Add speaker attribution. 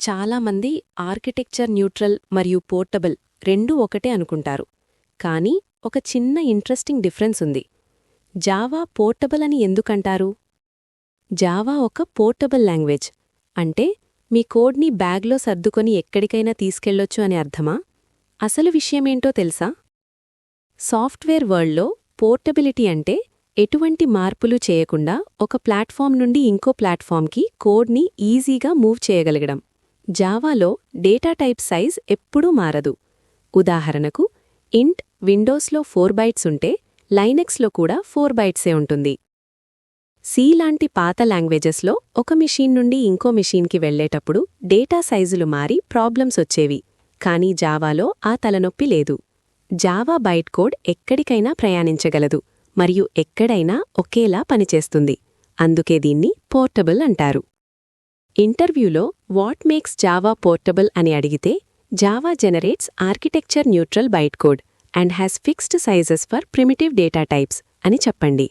Speaker 1: చాలామంది architecture neutral మరియు portable రెండూ ఒకటే అనుకుంటారు. కానీ ఒక చిన్న ఇంట్రెస్టింగ్ డిఫరెన్స్ ఉంది. జావా పోర్టబుల్ అని ఎందుకంటారు? జావా ఒక పోర్టబుల్ లాంగ్వేజ్. అంటే మీ కోడ్ని బ్యాగ్లో సర్దుకొని ఎక్కడికైనా తీసుకెళ్ళొచ్చు అని అర్థమా? అసలు విషయమేంటో తెలుసా? సాఫ్ట్వేర్ వరల్డ్లో పోర్టబిలిటీ అంటే ఎటువంటి మార్పులు చేయకుండా ఒక ప్లాట్ఫామ్ నుండి ఇంకో ప్లాట్ఫామ్కి కోడ్ని ఈజీగా మూవ్ చేయగలగడం. జావాలో డేటా టైప్ సైజ్ ఎప్పుడూ మారదు. ఉదాహరణకు ఇంట్ విండోస్లో ఫోర్ బైట్స్ ఉంటే లైనెక్స్లో కూడా ఫోర్ బైట్సే ఉంటుంది. సి లాంటి పాత లాంగ్వేజెస్లో ఒక మిషీన్ నుండి ఇంకో మిషీన్కి వెళ్ళేటప్పుడు డేటా సైజులు మారి ప్రాబ్లమ్స్ వచ్చేవి కానీ జావాలో ఆ తలనొప్పి లేదు. జావా బైట్ కోడ్ ఎక్కడికైనా ప్రయాణించగలదు మరియు ఎక్కడైనా ఒకేలా పనిచేస్తుంది. అందుకే దీన్ని పోర్టబుల్ అంటారు. ఇంటర్వ్యూలో వాట్ మేక్స్ జావా పోర్టబుల్ అని అడిగితే Java generates architecture neutral byte code and has fixed sizes for primitive data types అని చెప్పండి.